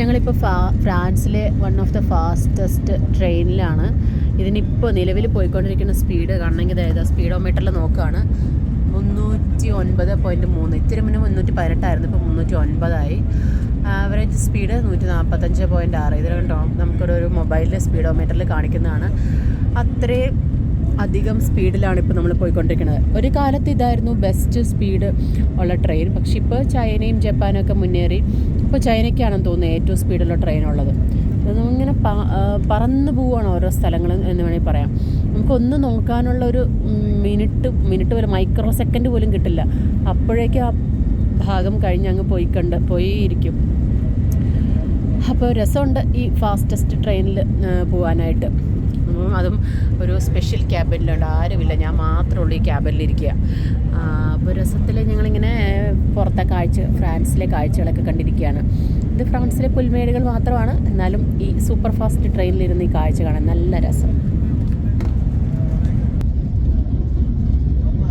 ഞങ്ങളിപ്പോൾ ഫാ ഫ്രാൻസിലെ വൺ ഓഫ് ദ ഫാസ്റ്റസ്റ്റ് ട്രെയിനിലാണ് ഇതിനിപ്പോൾ നിലവിൽ പോയിക്കൊണ്ടിരിക്കുന്ന സ്പീഡ് കാണണമെങ്കിൽ അതായത് സ്പീഡോമീറ്ററിൽ നോക്കുകയാണ് മുന്നൂറ്റി ഒൻപത് പോയിന്റ് മൂന്ന്. ഇത്തിരി മുന്നേ മുന്നൂറ്റി പതിനെട്ടായിരുന്നു ഇപ്പോൾ മുന്നൂറ്റി ഒൻപതായി ആവറേജ് സ്പീഡ് നൂറ്റി നാൽപ്പത്തഞ്ച് പോയിന്റ് ആറ് ഇതിൽ കണ്ടോ നമുക്കൊരു മൊബൈലിലെ സ്പീഡോമീറ്ററിൽ കാണിക്കുന്നതാണ്. അത്രയും അധികം സ്പീഡിലാണ് ഇപ്പോൾ നമ്മൾ പോയിക്കൊണ്ടിരിക്കുന്നത് ഒരു കാലത്ത് ഇതായിരുന്നു ബെസ്റ്റ് സ്പീഡ് ഉള്ള ട്രെയിൻ പക്ഷെ ഇപ്പോൾ ചൈനയും ജപ്പാനും ഒക്കെ മുന്നേറി ഇപ്പോൾ ചൈനയ്ക്കാണെന്ന് തോന്നുന്നത് ഏറ്റവും സ്പീഡുള്ള ട്രെയിൻ ഉള്ളത്. ഇങ്ങനെ പറന്നു പോവുകയാണ് ഓരോ സ്ഥലങ്ങൾ എന്ന് വേണമെങ്കിൽ പറയാം. നമുക്കൊന്ന് നോക്കാനുള്ള ഒരു മിനിറ്റ് മിനിറ്റ് പോലും മൈക്രോ സെക്കൻഡ് പോലും കിട്ടില്ല. അപ്പോഴേക്കും ആ ഭാഗം കഴിഞ്ഞ് അങ്ങ് പോയി കണ്ട് പോയി ഇരിക്കും അപ്പോൾ രസമുണ്ട് ഈ ഫാസ്റ്റസ്റ്റ് ട്രെയിനിൽ പോകാനായിട്ട് അതും ഒരു സ്പെഷ്യൽ ക്യാബിനിലുണ്ട് ആരുമില്ല. ഞാൻ മാത്രമേ ഉള്ളൂ ഈ ക്യാബിനിലിരിക്കുക അപ്പോൾ രസത്തിൽ ഞങ്ങളിങ്ങനെ പുറത്തെ കാഴ്ച ഫ്രാൻസിലെ കാഴ്ചകളൊക്കെ കണ്ടിരിക്കുകയാണ്. ഇത് ഫ്രാൻസിലെ പുൽമേടുകൾ മാത്രമാണ്. എന്നാലും ഈ സൂപ്പർ ഫാസ്റ്റ് ട്രെയിനിലിരുന്ന് ഈ കാഴ്ച കാണാൻ നല്ല രസം.